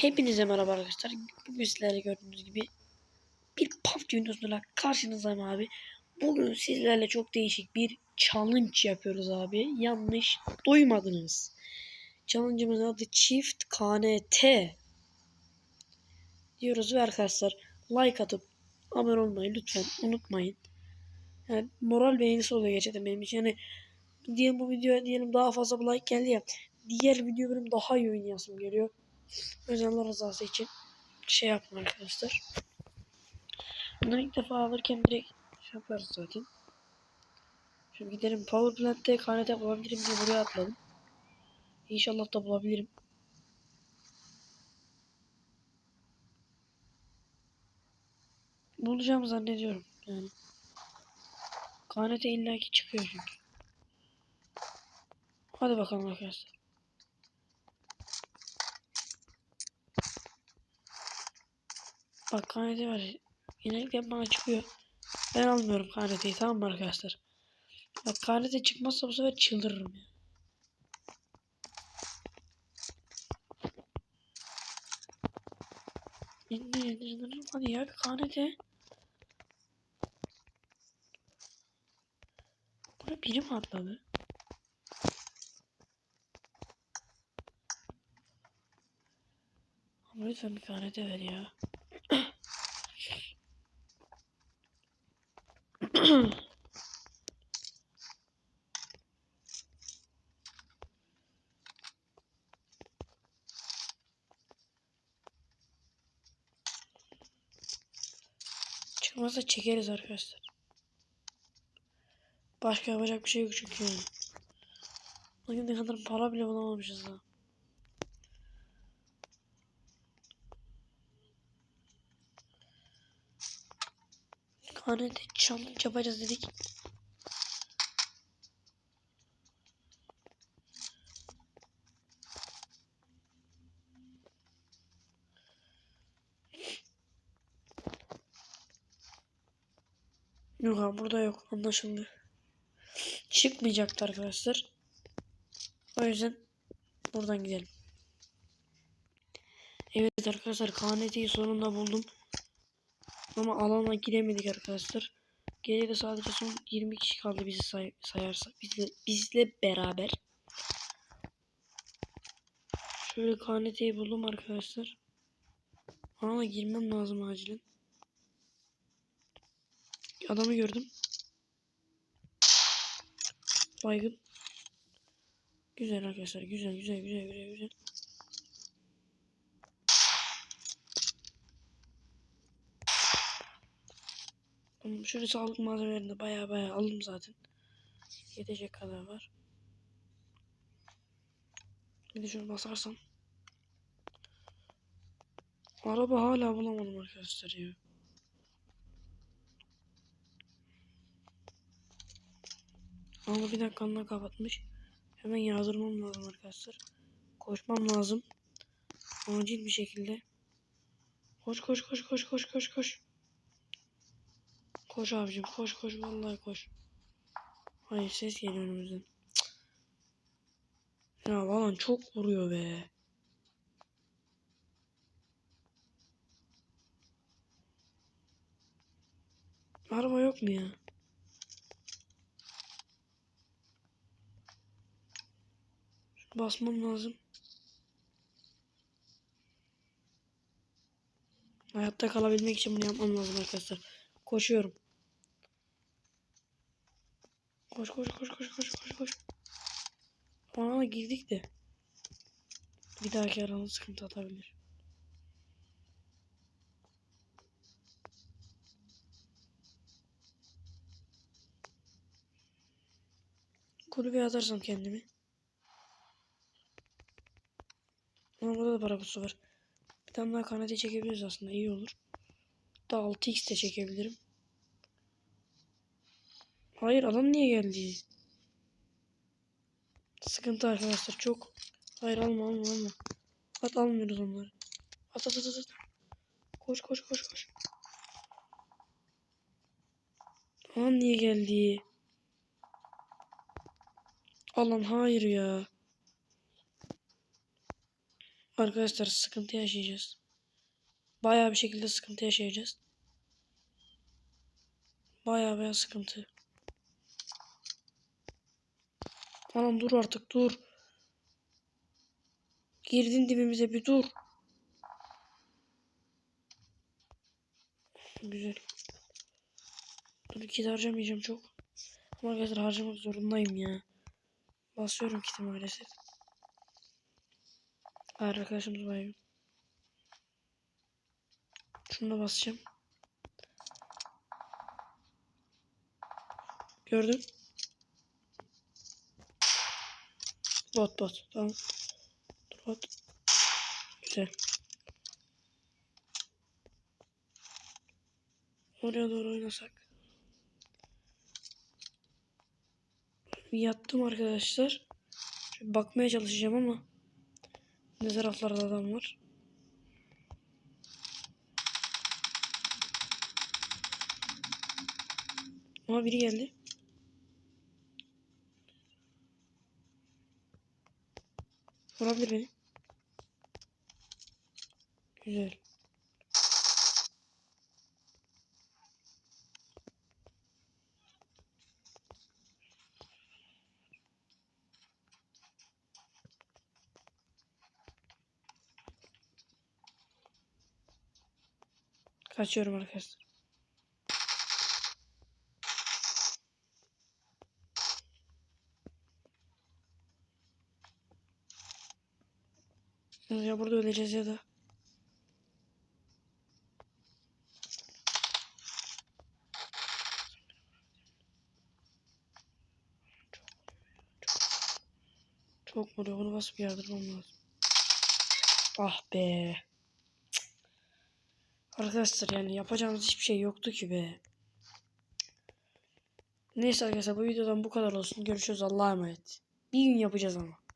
Hepinize merhaba arkadaşlar. Bugün sizlerle gördüğünüz gibi bir PUBG videosuyla karşınızdayım abi. Bugün sizlerle çok değişik bir challenge yapıyoruz abi. Yanlış duymadınız. Challenge'ımızın adı Çift KNT. Diyoruz ve arkadaşlar like atıp abone olmayı lütfen unutmayın. Yani moral beğenisi oluyor gerçekten benim için. Yani diyelim bu videoya diyelim daha fazla bir like geldi ya. Diğer video benim daha iyi oynayasım geliyor. Özel rızası için şey yapın arkadaşlar. Bunları ilk defa alırken direkt şey yaparız zaten. Şimdi gidelim Power Plant'te KNT bulabilirim diye buraya atladım. İnşallah da bulabilirim. Bulacağımı zannediyorum yani. KNT illaki çıkıyor çünkü. Hadi bakalım arkadaşlar. Bak KNT var. Genellikle bana çıkıyor. Ben almıyorum KNT'yi tamam mı arkadaşlar? Bak KNT çıkmazsa bu sefer çıldırırım ya. İndir indir indir. Hadi ya bir KNT. Buraya biri mi atladı? Lütfen bir KNT ver ya. Çıkmazsa çekeriz arkadaşlar. Başka yapacak bir şey yok çünkü. Bugün ne kadar para bile bulamamışız daha. Kanete challenge yapacağız dedik. Yok burada yok anlaşıldı. Çıkmayacaktı arkadaşlar. O yüzden buradan gidelim. Evet arkadaşlar KNT'yi sonunda buldum. Ama alana giremedik arkadaşlar. Geriye de sadece son 20 kişi kaldı bizi say sayarsa. Bizle, bizle beraber. Şöyle KNT'yi buldum arkadaşlar. Alana girmem lazım acilen. Adamı gördüm. Baygın. Güzel arkadaşlar. Güzel güzel güzel güzel güzel. Şöyle sağlık malzemelerini baya baya aldım zaten. Yetecek kadar var. Bir de şunu basarsam. Araba hala bulamadım arkadaşlar ya. Ama bir dakikalığına kapatmış. Hemen yazdırmam lazım arkadaşlar. Koşmam lazım. Acil bir şekilde. Koş koş koş koş koş koş koş. Koş abicim koş koş vallahi koş. Hayır ses geliyor önümüzden. Cık. Ya falan çok vuruyor be. Araba yok mu ya? Basmam lazım. Hayatta kalabilmek için bunu yapmam lazım arkadaşlar. Koşuyorum. Koş koş koş koş koş koş koş. Ona girdik de. Bir dahaki arada sıkıntı atabilir. Kulübeye atarsam kendimi. Ama burada da para kutusu var. Bir tane daha kanete çekebiliriz aslında. iyi olur. Da 6x de çekebilirim. Hayır adam niye geldi? Sıkıntı arkadaşlar çok. Hayır alma alma alma. At almıyoruz onları. At at at at. Koş koş koş koş. Adam niye geldi? Alan hayır ya. Arkadaşlar sıkıntı yaşayacağız. Bayağı bir şekilde sıkıntı yaşayacağız. Bayağı bayağı sıkıntı. Anam dur artık dur. Girdin dibimize bir dur. Güzel. Dur kit harcamayacağım çok. Ama arkadaşlar harcamak zorundayım ya. Basıyorum kiti maalesef. Hayır arkadaşımız bayım. Şunu da basacağım. Gördüm. Bot bot. Tamam. Dur bot. Güzel. Oraya doğru oynasak. Yattım arkadaşlar. Şöyle bakmaya çalışacağım ama ne taraflarda adam var. Ama biri geldi. Vurabilir beni. Güzel. Kaçıyorum arkadaşlar. Ya burada öleceğiz ya da. Çok vuruyor. Bunu basıp yardırmam lazım. Ah be. Cık. Arkadaşlar yani yapacağımız hiçbir şey yoktu ki be. Neyse arkadaşlar bu videodan bu kadar olsun. Görüşürüz. Allah'a emanet. Bir gün yapacağız ama.